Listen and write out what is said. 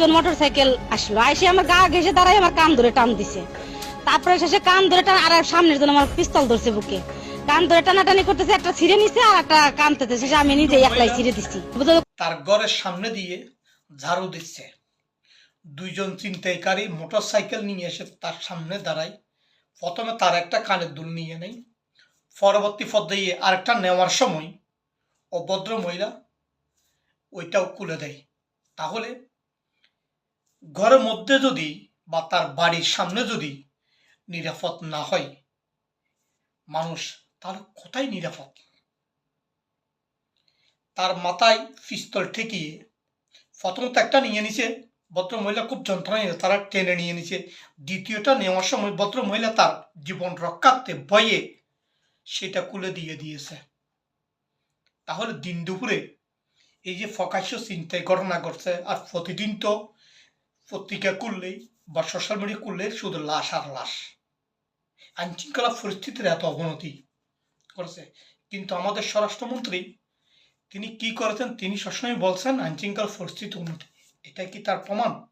দুইজন motor cycle আসলো। আইসে আমার গা ঘেসে দাঁড়াই আমার কান ধরে টান দিছে। তারপরে শেষে কান ধরে টান আর সামনের জন্য আমার পিস্তল ধরছে বুকে। কান ধরে টানাটানি করতেছে, একটা ছিঁড়ে নিছে আর একটা কানতেছে। শেষে আমি নিজে একলাই ছিঁড়ে দিচ্ছি তার ঘরের সামনে দিয়ে ঝাড়ু দিচ্ছে। দুইজন চিন্তাইকারী মোটর সাইকেল নিয়ে এসে তার সামনে দাঁড়ায়। প্রথমে তার একটা কানের দুল নিয়ে নেই পরবর্তী পর্যায়ে আরেকটা নেওয়ার সময় অভদ্র মহিলা ওইটাও খুলে দেয়। তাহলে ঘরের মধ্যে যদি বা তার বাড়ির সামনে যদি নিরাপদ না হয়, মানুষ তার কোথায় নিরাপদ। তার মাথায় পিস্তল ঠেকিয়ে প্রথমত একটা নিয়ে নিছে, ভদ্র মহিলা খুব যন্ত্রণা নিয়ে তারা টেনে নিয়ে নিছে। দ্বিতীয়টা নেওয়ার সময় ভদ্র মহিলা তার জীবন রক্ষার্থে ভয়ে সেটা খুলে দিয়ে দিয়েছে। তাহলে দিন দুপুরে এই যে ফকাশ্য চিন্তায় ঘটনা ঘটছে, আর প্রতিদিন তো পত্রিকা করলেই বা সোশ্যাল মিডিয়া করলে শুধু লাশ আর লাশ। আইনশৃঙ্খলা পরিস্থিতির এত অবনতি করেছে কিন্তু আমাদের স্বরাষ্ট্রমন্ত্রী, তিনি কি করেছেন তিনি সবসময় বলছেন আইনশৃঙ্খলা পরিস্থিতি উন্নতি। এটা কি তার প্রমাণ?